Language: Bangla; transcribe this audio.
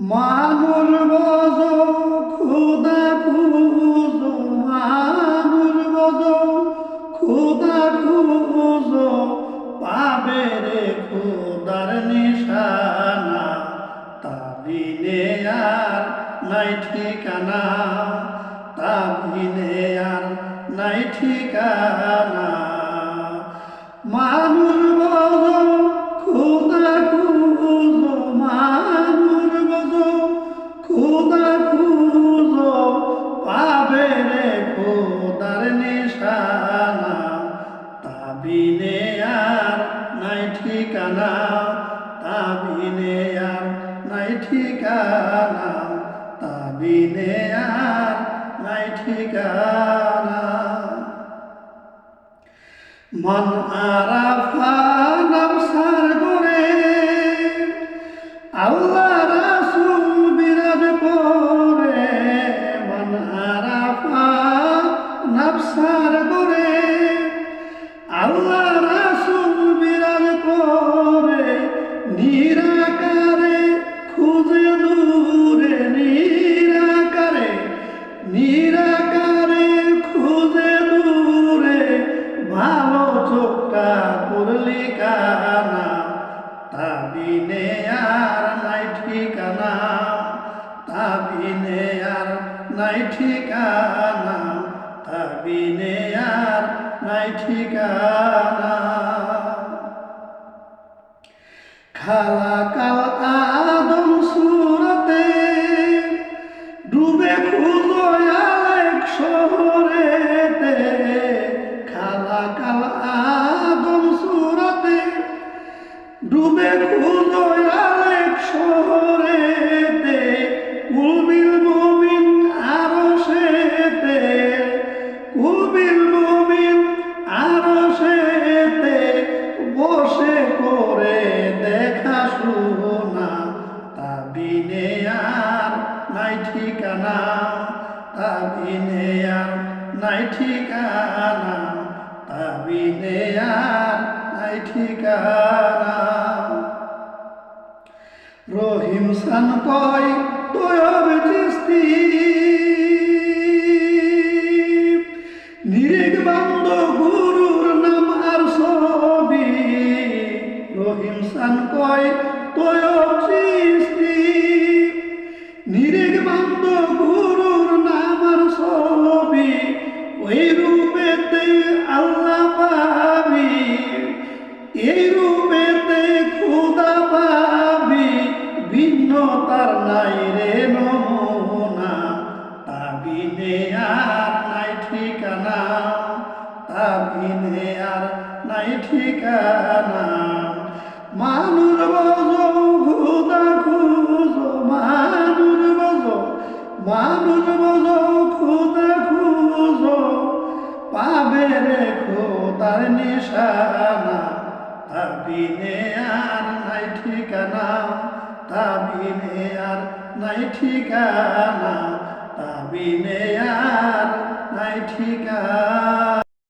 মানুষ বজ, খুদা খুঁজ মানুষ বজ, খুদা খুঁজ, পাবে রে খুদার নিশানা। তাবিনে আর নাই ঠিকানা, তাবিনে আর নাই ঠিকানা। মানুষ ঠিকানা তাবিনে আর নাই ঠিকানা মন আরাফা নাই ঠিকানা, তাবিনে আর নাই ঠিকানা। খালা কাল আদম সুরতে ডুবে খুঁজো আলেক শহরেতে। খালা কাল আদম সুরতে ডুবে খুঁজো আলেক শহরেতে তাবিনে আর নাই ঠিকানা, তাবিনে আর নাই ঠিকানা। রহিম সান কয় তয়ব নিরেগ বান্দ গুরুর নাম আর ছবি। রহিম সান কয় তয়ব তাবিনে আর নাই ঠিকানা, তাবিনে আর নাই ঠিকানা। মানুষ বজ খুদা খুঁজ মানুষ বজ মানুষ বজ খুদা খুঁজ। পাবে রে খোদার নিশানা, তাবিনে আর নাই ঠিকানা, তাবিনে আর নাই ঠিকানা। তাবিনে আর নাই ঠিকানা।